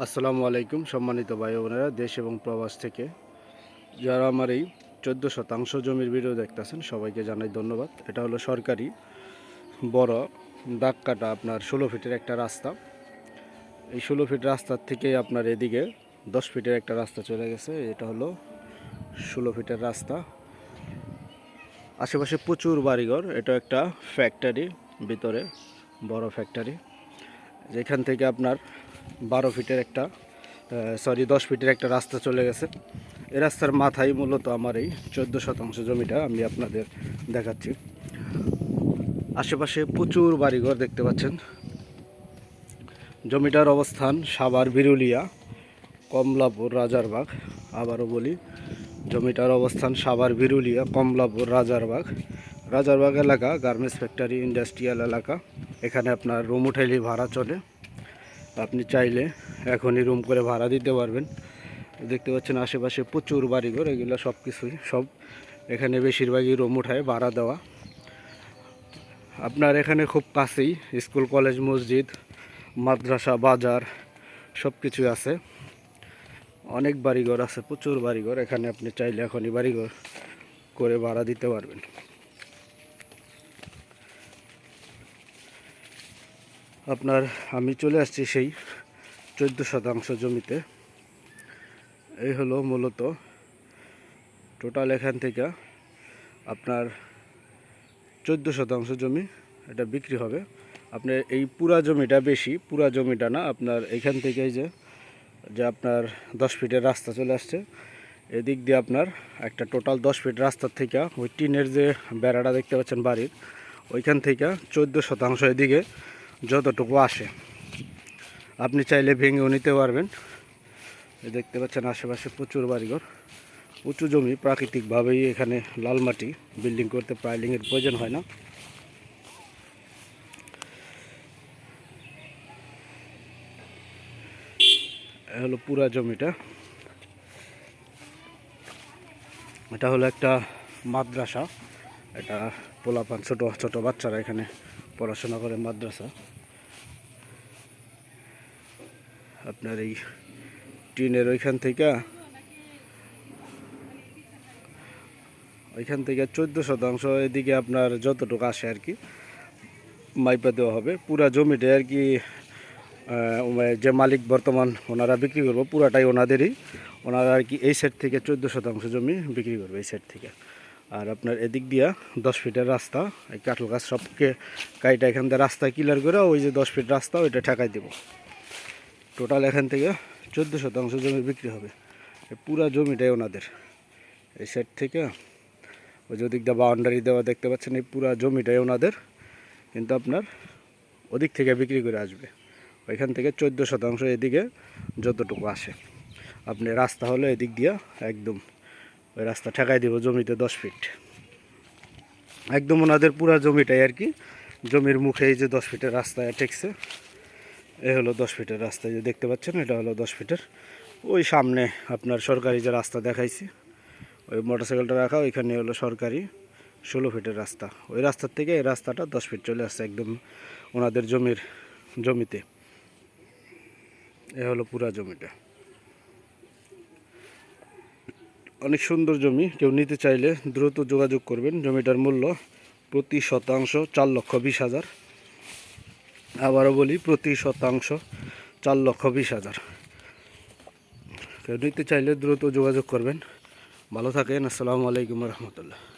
আসসালামু আলাইকুম, সম্মানিত ভাই বোনেরা, দেশ এবং প্রবাস থেকে। যারা আমার এই চোদ্দ শতাংশ জমির ভিডিও দেখতেছেন, সবাইকে জানাই ধন্যবাদ। এটা হলো সরকারি বড় দাগ কাটা আপনার ষোলো ফিটের একটা রাস্তা। এই ষোলো ফিট রাস্তার থেকে আপনার এদিকে দশ ফিটের একটা রাস্তা চলে গেছে। এটা হলো ষোলো ফিটের রাস্তা। আশেপাশে প্রচুর বাড়িঘর, এটা একটা ফ্যাক্টরি ভিতরে বড় ফ্যাক্টরি যেখান থেকে আপনার বারো ফিটের একটা সরি দশ ফিটের একটা রাস্তা চলে গেছে। এই রাস্তার মাথায় মূলত আমার এই চোদ্দ শতাংশ জমিটা আমি আপনাদের দেখাচ্ছি। আশেপাশে প্রচুর বাড়িঘর দেখতে পাচ্ছেন। জমিটার অবস্থান সাভার বিরুলিয়া, কমলাপুর রাজারবাগ। আবারও বলি, জমিটার অবস্থান সাভার বিরুলিয়া, কমলাপুর রাজারবাগ। রাজারবাগ এলাকা, গার্মেন্টস ফ্যাক্টরি, ইন্ডাস্ট্রিয়াল এলাকা। এখানে আপনার রুম উঠাইলে ভাড়া চলে। আপনি চাইলে এখনই রুম করে ভাড়া দিতে পারবেন। দেখতে পাচ্ছেন আশেপাশে প্রচুর বাড়িঘর, এগুলো সব কিছুই, সব এখানে বেশিরভাগই রুম উঠায় ভাড়া দেওয়া। আপনার এখানে খুব কাছেই স্কুল, কলেজ, মসজিদ, মাদ্রাসা, বাজার সব কিছুই আছে। অনেক বাড়িঘর আছে, প্রচুর বাড়িঘর, এখানে আপনি চাইলে এখনই বাড়িঘর করে ভাড়া দিতে পারবেন। আপনার, আমি চলে আসছি সেই চোদ্দ শতাংশ জমিতে। এই হলো মূলত টোটাল এখান থেকে আপনার চোদ্দ শতাংশ জমি এটা বিক্রি হবে। আপনার এই পুরা জমিটা বেশি, পুরা জমিটা না, আপনার এখান থেকে যে যে আপনার দশ ফিটের রাস্তা চলে আসছে। এদিক দিয়ে আপনার একটা টোটাল দশ ফিট রাস্তার থেকে ওই টিনের যে বেড়াটা দেখতে পাচ্ছেন বাড়ির, ওইখান থেকে চোদ্দ শতাংশ এদিকে যতটুকু আসে। আপনি চাইলে ভেঙেও নিতে পারবেন। দেখতে পাচ্ছেন আশেপাশে প্রচুর বাড়িঘর। উঁচু জমি, প্রাকৃতিকভাবেই এখানে লাল মাটি। বিল্ডিং করতে পাইলিংয়ের প্রয়োজন হয় না। হলো পুরা জমিটা। এটা হলো একটা মাদ্রাসা। এটা পোলাপান ছোট ছোট বাচ্চারা এখানে পড়াশোনা করে মাদ্রাসা। আপনার এই টিনের ওইখান থেকে ওইখান থেকে চোদ্দ শতাংশ এদিকে আপনার যতটুকু আসে আর কি, মাইপা দেওয়া হবে। পুরা জমিটা আর কি যে মালিক বর্তমান ওনারা বিক্রি করব, পুরাটাই ওনাদেরই। ওনারা আর কি এই সাইড থেকে চোদ্দ শতাংশ জমি বিক্রি করবে এই সাইড থেকে। আর আপনার এদিক দিয়া দশ ফিটের রাস্তা, এই কাঠল গাছ সবকে কাইটা এখান থেকে রাস্তা ক্লিয়ার করে ওই যে দশ ফিট রাস্তা, ওইটা ঠেকাই দেবো। টোটাল এখান থেকে চোদ্দ শতাংশ জমি বিক্রি হবে। পুরা জমিটাই ওনাদের। এই সাইড থেকে ওই যে ওদিক দিয়ে বাউন্ডারি দেওয়া দেখতে পাচ্ছেন, এই পুরা জমিটাই ওনাদের। কিন্তু আপনার ওদিক থেকে বিক্রি করে আসবে। ওইখান থেকে চোদ্দ শতাংশ এদিকে যতটুকু আসে। আপনি রাস্তা হলো এদিক দিয়া একদম ওই রাস্তা ঠেকাই দিব জমিতে দশ ফিট একদম ওনাদের পুরা জমিটাই আর কি। জমির মুখে এই যে দশ ফিটের রাস্তায় ঠেকছে, এ হলো দশ ফিটের রাস্তা যে দেখতে পাচ্ছেন, এটা হলো দশ ফিটের ওই সামনে আপনার সরকারি যে রাস্তা দেখাইছি, ওই মোটরসাইকেলটা রাখা, ওইখানে হলো সরকারি ষোলো ফিটের রাস্তা। ওই রাস্তার থেকে এই রাস্তাটা দশ ফিট চলে আসছে একদম ওনাদের জমির জমিতে। এ হলো পুরা জমিটা। অনেক সুন্দর জমি, কেউ নিতে চাইলে দ্রুত যোগাযোগ করবেন। জমিটার মূল্য প্রতি শতাংশ চার লক্ষ বিশ হাজার। আবারও বলি, প্রতি শতাংশ চার লক্ষ বিশ হাজার। কেউ নিতে চাইলে দ্রুত যোগাযোগ করবেন। ভালো থাকেন, আসসালামু আলাইকুম রহমতুল্লাহ।